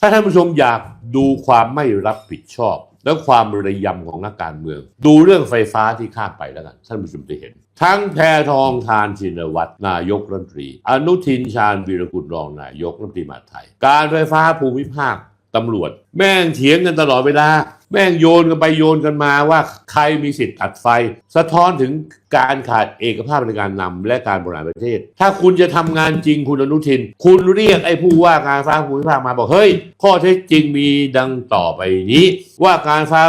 ถ้าท่านผู้ชมอยากดูความไม่รับผิดชอบ และความระยำของนักการเมือง ดูเรื่องไฟฟ้าที่ข้ามไปแล้วกัน ท่านผู้ชมจะเห็น ทั้งแพทองทานชินวัตรนายกรัฐมนตรี อนุทินชาญวีรกุลรองนายกรัฐมนตรีมหาไทย การไฟฟ้าภูมิภาค ตำรวจ แม่งเถียงกันตลอดเวลา แม่งโยนกันไปโยนกันมาว่าใครมีสิทธิ์ตัดไฟ สะท้อนถึงการขาดเอกภาพในการนำและการบริหารประเทศ ถ้าคุณจะทำงานจริงคุณอนุทิน คุณเรียกไอ้ผู้ว่าการฟ้าภูมิภาคมาบอกเฮ้ย ข้อเท็จจริงมีดังต่อไปนี้ ว่าการฟ้า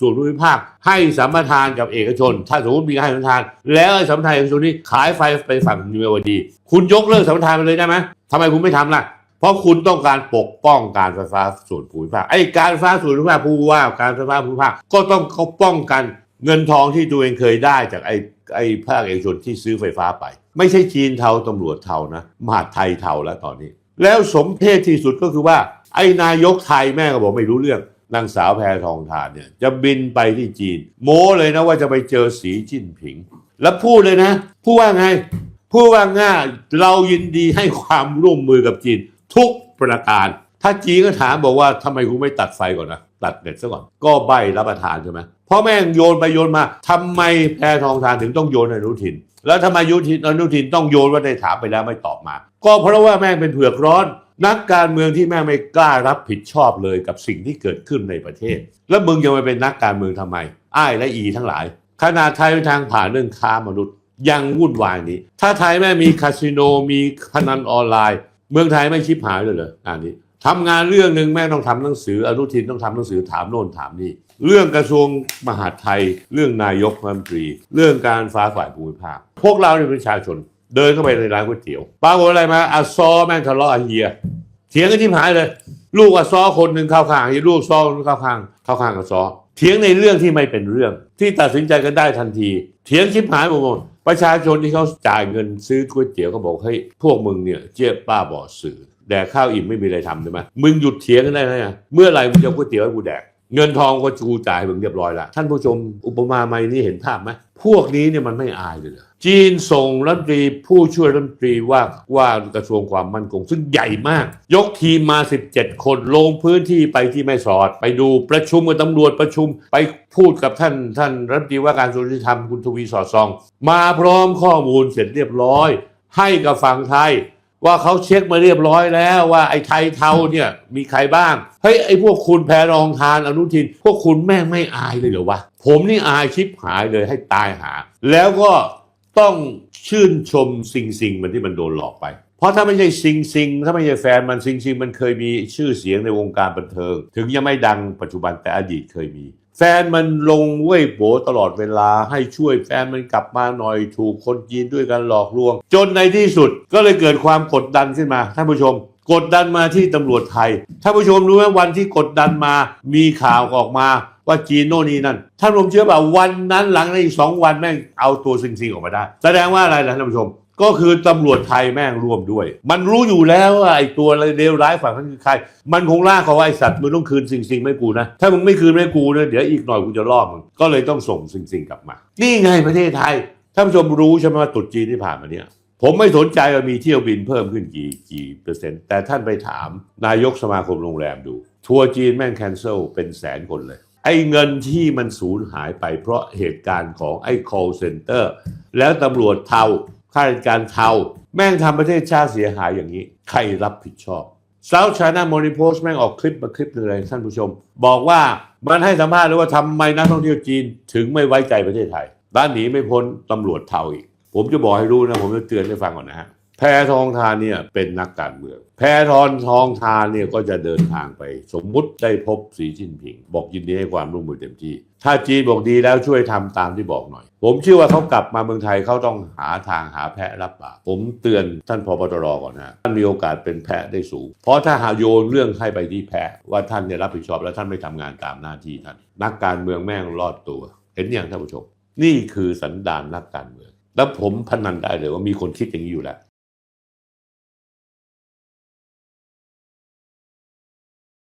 ส่วนภูมิภาค ให้สัมปทานกับเอกชน ถ้าสมมติมีการให้สัมปทาน แล้วไอ้สัมปทานเอกชนนี้ขายไฟไปฝั่งนิวดี คุณยกเลิกสัมปทานไปเลยได้ไหมทำไมคุณไม่ทำล่ะ เพราะคุณต้องการปกป้องการไฟฟ้าส่วนภูมิภาคไอ้การไฟฟ้าส่วนภูมิภาคผู้ว่าการไฟฟ้าภูมิภาคก็ต้องเขาป้องกันเงินทองที่ตัวเองเคยได้จากไอ้ไอ้ภาคเอกชนที่ซื้อไฟฟ้าไป ไม่ใช่จีนเทาตำรวจเทานะมหาไทยเทาแล้วตอนนี้ แล้วสมเพศที่สุดก็คือว่า ไอ้นายกไทยแม่ก็บอกไม่รู้เรื่องนางสาวแพทองทานเนี่ยจะบินไปที่จีน โม้เลยนะว่าจะไปเจอสีจิ้นผิง แล้วพูดเลยนะ พูดว่าไง พูดว่าง่ายเรายินดีให้ความร่วมมือกับจีน ทุกประการ ถ้าจีนก็ถามบอกว่าทำไมคุณไม่ตัดไฟก่อนนะ ตัดเน็ตซะก่อน ก็ใบรับประทานใช่ไหมพราะแม่งโยนไปโยนมาทำไมแพทองทานถึงต้องโยนอนุทิน แล้วทำไมยุทินอนุทินต้องโยนว่าได้ถามไปแล้วไม่ตอบมา ก็เพราะว่าแม่งเป็นเผือกร้อนนักการเมืองที่แม่งไม่กล้ารับผิดชอบเลยกับสิ่งที่เกิดขึ้นในประเทศ แล้วมึงยังมาเป็นนักการเมืองทำไม อ้ายและอีทั้งหลาย ขนาดไทยเป็นทางผ่านเรื่องค้ามนุษย์ ยังวุ่นวายนี้ ถ้าไทยแม่มีคาสิโนมีพนันออนไลน์ เมืองไทยไม่ชิบหายเลยเหรออันนี้ทำงานเรื่องหนึ่งแม่ต้องทำหนังสืออนุทินต้องทำหนังสือถามโน่นถามนี่ เรื่องกระทรวงมหาดไทย เรื่องนายกรัฐมนตรี เรื่องการฟ้าฝ่ายภูมิภาค พวกเราเนี่ยเป็นประชาชน เดินเข้าไปในร้านก๋วยเตี๋ยวปรากฏอะไรมาอาซอแม่งทะเลาะอาเฮียเถียงกันที่หายเลย ลูกอาซอคนหนึ่งเข้าข้างอีลูกซอคนนึงเข้าข้างเข้าข้างอาซอเถียงในเรื่องที่ไม่เป็นเรื่อง ที่ตัดสินใจกันได้ทันที เถียงชิบหายหมด ประชาชนที่เขาจ่ายเงินซื้อก๋วยเตี๋ยวเขาบอกให้พวกมึงเนี่ยเจี๊ยบป้าบอสื่อแดกข้าวอิ่มไม่มีอะไรทำใช่ไหมมึงหยุดเถียงกันได้ไหมเมื่อไหร่มึงจะก๋วยเตี๋ยวให้กูแดก เงินทองก็กูจ่ายให้มึงเรียบร้อยแล้วท่านผู้ชมอุปมาไม่นี่เห็นภาพไหมพวกนี้เนี่ยมันไม่อายเลยเหรอจีนส่งรัฐมนตรีผู้ช่วยรัฐมนตรีว่าว่ากระทรวงความมั่นคงซึ่งใหญ่มาก ยกทีมมา 17 คนลงพื้นที่ไปที่แม่สอด ไปดูประชุมกับตำรวจประชุม ไปพูดกับท่านท่านรัฐมนตรีว่าการกระทรวงยุติธรรมคุณทวีสอดส่อง มาพร้อมข้อมูลเสร็จเรียบร้อย ให้กับฝั่งไทย ว่าเขาเช็คมาเรียบร้อยแล้วว่าไอ้ไทยเทาเนี่ยมีใครบ้างเฮ้ยไอ้พวกคุณแพรองทานอนุทิน พวกคุณแม่งไม่อายเลยเหรอวะผมนี่อายชิบหายเลยให้ตายหา แล้วก็ต้องชื่นชมซิงซิงมันที่มันโดนหลอกไป เพราะถ้าไม่ใช่ซิงซิงถ้าไม่ใช่แฟนมันซิงซิงมันเคยมีชื่อเสียงในวงการบันเทิง ถึงยังไม่ดังปัจจุบันแต่อดีตเคยมี แฟนมันลงเว่ยโบตลอดเวลาให้ช่วยแฟนมันกลับมาหน่อยถูกคนจีนด้วยกันหลอกลวง จนในที่สุดก็เลยเกิดความกดดันขึ้นมาท่านผู้ชม กดดันมาที่ตำรวจไทยท่านผู้ชมรู้ไหมวันที่กดดันมามีข่าวออกมาว่าจีนโน่นนี่นั่นท่านผู้ชมเชื่อป่าวันนั้นหลังในอีกสองวันแม่งเอาตัวซิงซิงออกมาได้ แสดงว่าอะไรล่ะท่านผู้ชม ก็คือตำรวจไทยแม่งร่วมด้วย มันรู้อยู่แล้วว่าไอ้ตัวเลวร้ายฝั่งนั้นคือใคร มันคงล่าเขาไอ้สัตว์มึงต้องคืนสิ่งสิ่งไม่กูนะ ถ้ามึงไม่คืนไม่กูเนี่ยเดี๋ยวอีกหน่อยกูจะล่อมึงก็เลยต้องส่งสิ่งสิ่งกลับมา นี่ไงประเทศไทยท่านผู้ชมรู้ใช่ไหมว่าตรุษจีนที่ผ่านมาเนี่ยผมไม่สนใจว่ามีเที่ยวบินเพิ่มขึ้นกี่กี่เปอร์เซ็นต์ แต่ท่านไปถามนายกสมาคมโรงแรมดู ทัวร์จีนแม่งแคนเซิลเป็นแสนคนเลย ไอ้เงินที่มันสูญหายไปเพราะเหตุการณ์ของไอ้ call center แล้วตำรวจเทา ข้าราชการเทาแม่งทำประเทศชาติเสียหายอย่างนี้ ใครรับผิดชอบ South China Morning Post แม่งออกคลิปมาคลิปหนึงเลยท่านผู้ชม บอกว่ามันให้สัมภาษณ์เลยว่าทำไมนักท่องเที่ยวจีนถึงไม่ไว้ใจประเทศไทยด้านหนีไม่พ้นตำรวจเทาอีก ผมจะบอกให้รู้นะ ผมจะเตือนให้ฟังก่อนนะฮะ แพทองทานเนี่ยเป็นนักการเมือง แพทอนทองทานเนี่ยก็จะเดินทางไปสมมุติได้พบสีจิ้นผิง บอกยินดีให้ความร่วมมือเต็มที่ ถ้าจีนบอกดีแล้วช่วยทำตามที่บอกหน่อย ผมเชื่อว่าเขากลับมาเมืองไทยเขาต้องหาทางหาแพะรับบาปผมเตือนท่านพบตรก่อนนะท่านมีโอกาสเป็นแพะได้สูง เพราะถ้าหาโยนเรื่องให้ไปที่แพะว่าท่านเนี่ยรับผิดชอบแล้วท่านไม่ทำงานตามหน้าที่ท่านนักการเมืองแม่งรอดตัว เห็นอย่างท่านผู้ชมนี่คือสันดานนักการเมืองแล้วผมพนันได้เลยว่ามีคนคิดอย่างนี้อยู่แล้ว